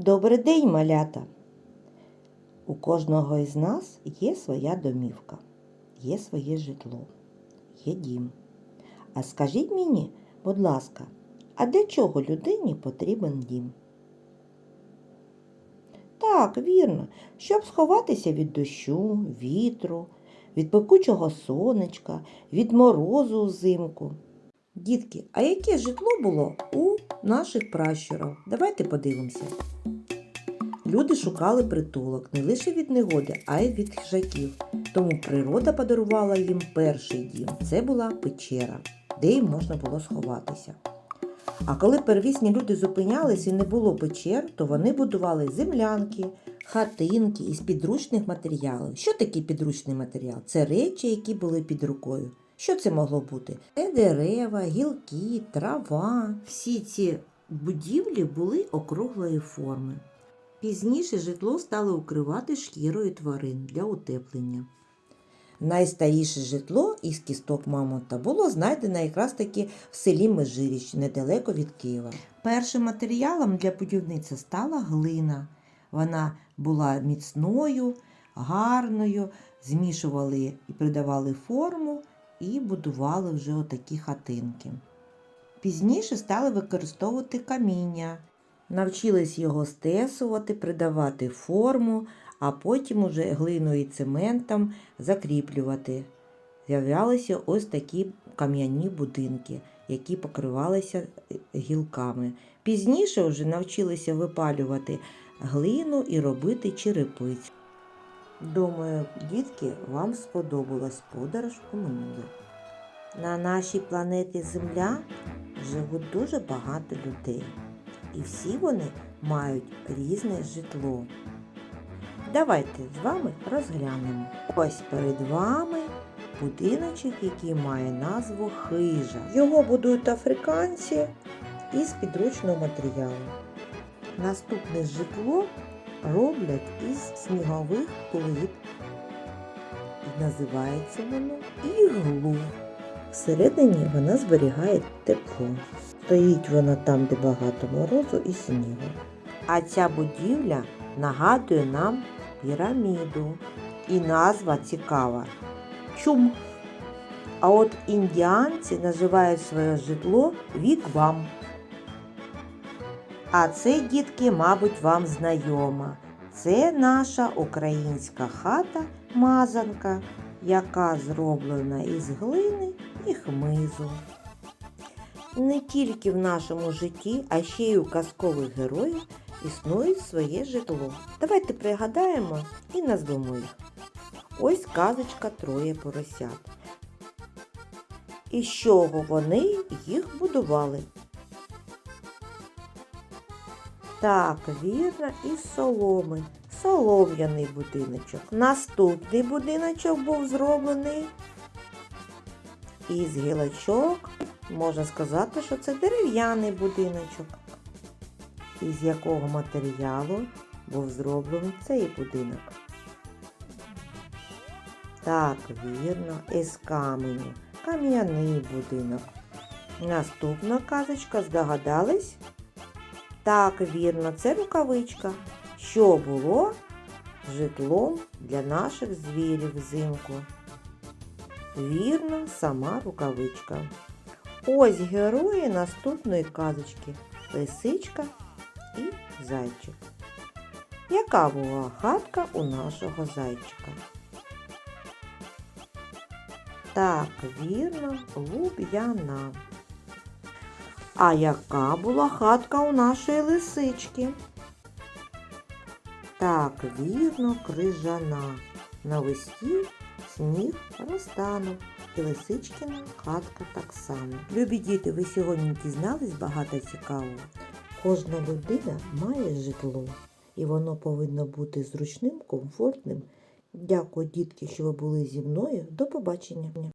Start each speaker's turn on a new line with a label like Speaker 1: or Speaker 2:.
Speaker 1: Добрий день, малята! У кожного із нас є своя домівка, є своє житло, є дім. А скажіть мені, будь ласка, а для чого людині потрібен дім? Так, вірно, щоб сховатися від дощу, вітру, від пекучого сонечка, від морозу взимку. Дітки, а яке житло було у наших пращурів? Давайте подивимося. Люди шукали притулок не лише від негоди, а й від хижаків. Тому природа подарувала їм перший дім. Це була печера, де їм можна було сховатися. А коли первісні люди зупинялись і не було печер, то вони будували землянки, хатинки із підручних матеріалів. Що таке підручний матеріал? Це речі, які були під рукою. Що це могло бути? Це дерева, гілки, трава. Всі ці будівлі були округлої форми. Пізніше житло стали укривати шкірою тварин для утеплення. Найстаріше житло із кісток мамонта було знайдено якраз таки в селі Межиріч, недалеко від Києва. Першим матеріалом для будівництва стала глина. Вона була міцною, гарною, змішували і придавали форму і будували вже отакі хатинки. Пізніше стали використовувати каміння, навчились його стесувати, придавати форму, а потім уже глиною і цементом закріплювати. З'являлися ось такі кам'яні будинки, які покривалися гілками. Пізніше вже навчилися випалювати глину і робити черепиць. Думаю, дітки, вам сподобалась подорож у минуле. На нашій планеті Земля живуть дуже багато людей, і всі вони мають різне житло. Давайте з вами розглянемо. Ось перед вами будиночок, який має назву хижа. Його будують африканці із підручного матеріалу. Наступне житло роблять із снігових плит. І називається воно іглу. Всередині вона зберігає тепло. Стоїть вона там, де багато морозу і снігу. А ця будівля нагадує нам піраміду. І назва цікава чум. А от індіанці називають своє житло віквам. А це, дітки, мабуть, вам знайома. Це наша українська хата мазанка, яка зроблена із глини і хмизу. Не тільки в нашому житті, а ще й у казкових героїв існує своє житло. Давайте пригадаємо і назвемо їх. Ось казочка троє поросят. І з чого вони їх будували? Так, вірно, із соломи. Солом'яний будиночок. Наступний будиночок був зроблений із гілочок. Можна сказати, що це дерев'яний будиночок. Із якого матеріалу був зроблений цей будинок. Так, вірно, із каменю. Кам'яний будинок. Наступна казочка, здогадались? Так, вірно, це рукавичка. Що було житлом для наших звірів взимку? Вірно, сама рукавичка. Ось герої наступної казочки Лисичка і зайчик. Яка була хатка у нашого зайчика? Так, вірно, луб'яна. А яка була хатка у нашої лисички? Так, вірно, крижана. Навесні сніг розтанув. І лисичкина хатка так само. Любі діти, ви сьогодні дізнались багато цікавого. Кожна людина має житло, і воно повинно бути зручним, комфортним. Дякую, дітки, що ви були зі мною. До побачення.